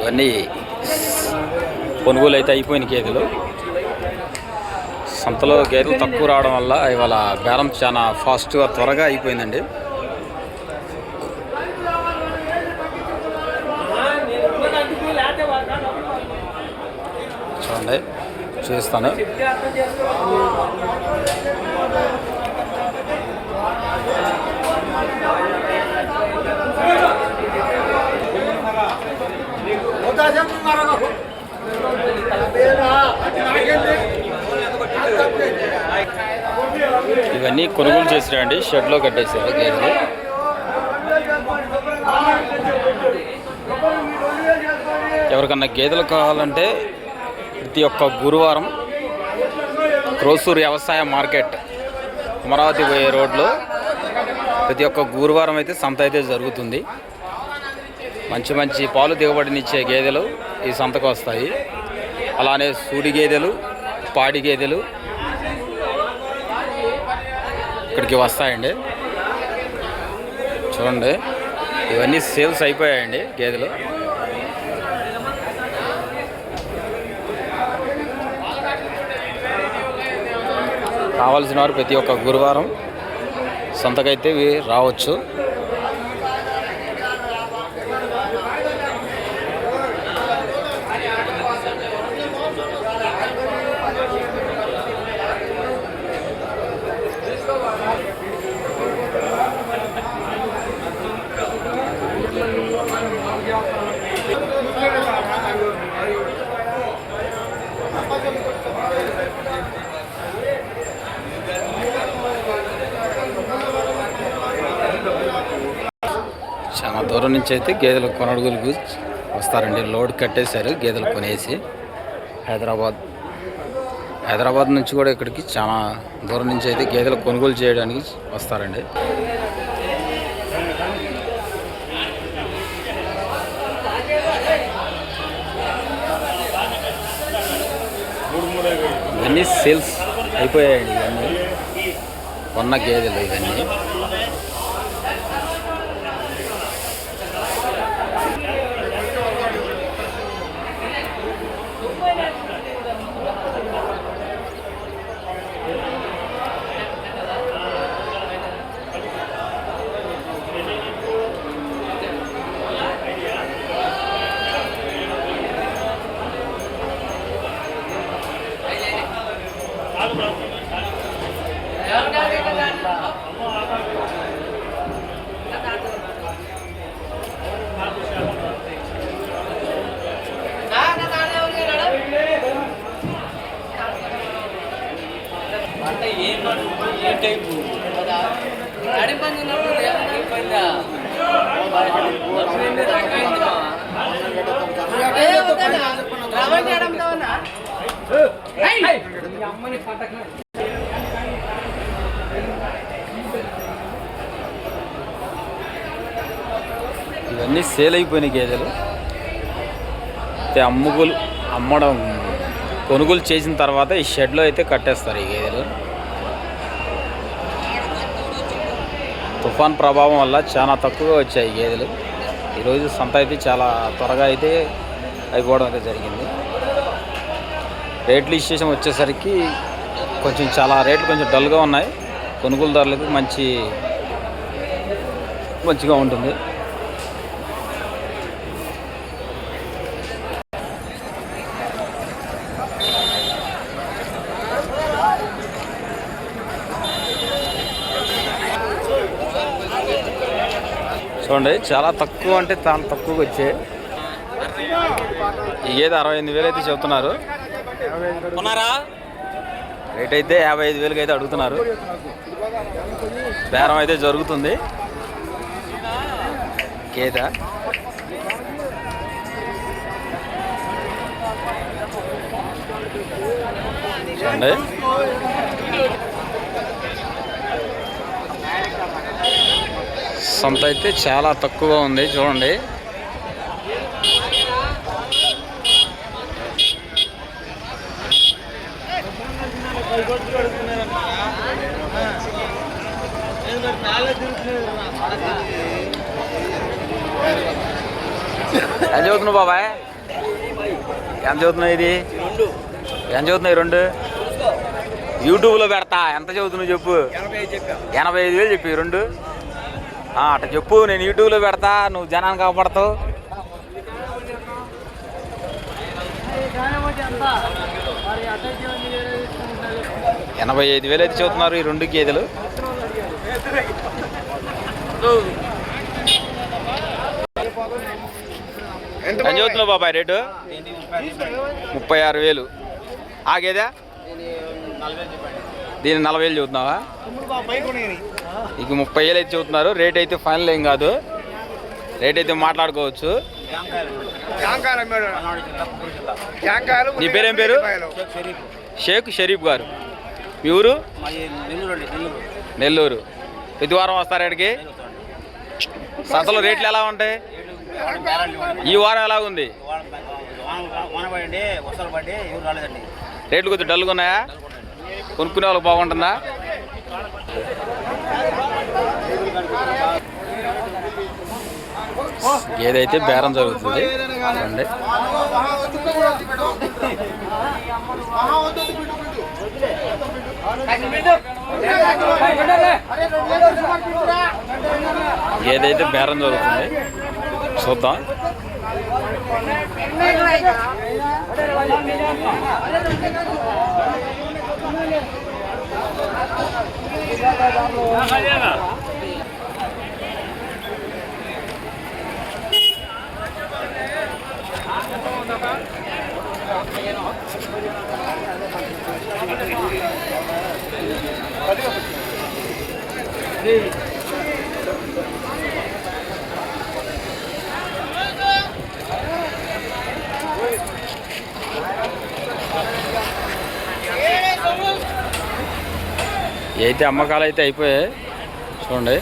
ఇవన్నీ కొనుగోలు అయితే అయిపోయిన గేదెలు. సంతలో గేదెలు తక్కువ రావడం వల్ల ఇవాళ బేరం చాలా ఫాస్ట్గా త్వరగా అయిపోయిందండి. చూడండి చూస్తాను ఇవన్నీ కొనుగోలు చేసిరండి షెడ్లో కట్టేసారు గేదెలు ఎవరికన్నా గేదెలు కావాలంటే ప్రతి ఒక్క గురువారం క్రోసూరు వ్యవసాయ మార్కెట్ అమరావతి పోయే రోడ్లో ప్రతి ఒక్క గురువారం అయితే సంత అయితే జరుగుతుంది. మంచి మంచి పాలు దిగుబడినిచ్చే గేదెలు ఈ సంతకు వస్తాయి. అలానే సూడి గేదెలు పాడి గేదెలు ఇక్కడికి వస్తాయండి. చూడండి ఇవన్నీ సేల్స్ అయిపోయాయండి గేదెలు. కావాల్సిన వారు ప్రతి ఒక్క గురువారం సంతకైతే రావచ్చు చాలా దూరం నుంచి అయితే గేదెలు కొనడుగులకు వస్తారండి. లోడ్ కట్టేశారు గేదెలు కొనేసి. హైదరాబాద్. హైదరాబాద్ నుంచి కూడా ఇక్కడికి చాలా దూరం నుంచి అయితే గేదెలు కొనుగోలు చేయడానికి వస్తారండి. ఇవన్నీ సేల్స్ అయిపోయాయండి ఇవన్నీ. కొన్న గేదెలు ఇవన్నీ. ఇవన్నీ సేల్ అయిపోయిన గేదెలు. అయితే అమ్ముగులు అమ్మడం కొనుగోలు చేసిన తర్వాత ఈ షెడ్లో అయితే కట్టేస్తారు ఈ గేదెలు. తుఫాన్ ప్రభావం వల్ల చాలా తక్కువగా వచ్చాయి గేదెలు. ఈరోజు సంత అయితే చాలా త్వరగా అయితే అయిపోవడం అయితే జరిగింది. రేట్లు విశేషం వచ్చేసరికి కొంచెం చాలా రేట్లు కొంచెం డల్గా ఉన్నాయి. కొనుగోలుదారులకు మంచి మంచిగా ఉంటుంది. చూడండి చాలా తక్కువ అంటే చాలా తక్కువగా వచ్చాయి. గేదె అరవై ఎనిమిది వేలు అయితే చెబుతున్నారు రేట్ అయితే యాభై ఐదు వేలకి అయితే అడుగుతున్నారు. బేరం అయితే జరుగుతుంది. గేదె చూడండి. సంత అయితే చాలా తక్కువగా ఉంది చూడండి. ఎంత చదువుతున్నావు బాబాయ్? ఎంత చదువుతున్నాయి ఇది? ఎంత చదువుతున్నాయి రెండు? యూట్యూబ్లో పెడతా ఎంత చదువుతున్నావు చెప్పు? ఎనభై ఐదు వేలు చెప్పి రెండు. ఆ, అట్ట చెప్పు నేను యూట్యూబ్లో పెడతా నువ్వు జనాన్ని కాపాడతావు ఎనభై ఐదు వేలు అయితే చదువుతున్నారు ఈ రెండు గేదెలు. ఎంత చదువుతున్నావు బాబాయ్ రేటు? ముప్పై ఆరు వేలు. ఆ దీన్ని నలభై వేలు చదువుతున్నావా ఇక ముప్పై వేలు అయితే చదువుతున్నారు రేట్ అయితే ఫైనల్ ఏం కాదు. రేట్ అయితే మాట్లాడుకోవచ్చు. నీ పేరేం పేరు? షేక్ షరీఫ్ గారు. మీ ఊరు? నెల్లూరు. ప్రతి వారం వస్తారు ఇక్కడికి? సంతలో రేట్లు ఎలా ఉంటాయి? ఈ వారం ఎలా ఉంది? రేట్లు కొద్దిగా డల్గా ఉన్నాయా? కొనుక్కునే వాళ్ళకి బాగుంటుందా? ఏదైతే బేరం జరుగుతుంది అండి ఏదైతే బేరం జరుగుతుంది చూద్దాం. Hey. అయితే అమ్మకాలు అయితే అయిపోయాయి. చూడండి.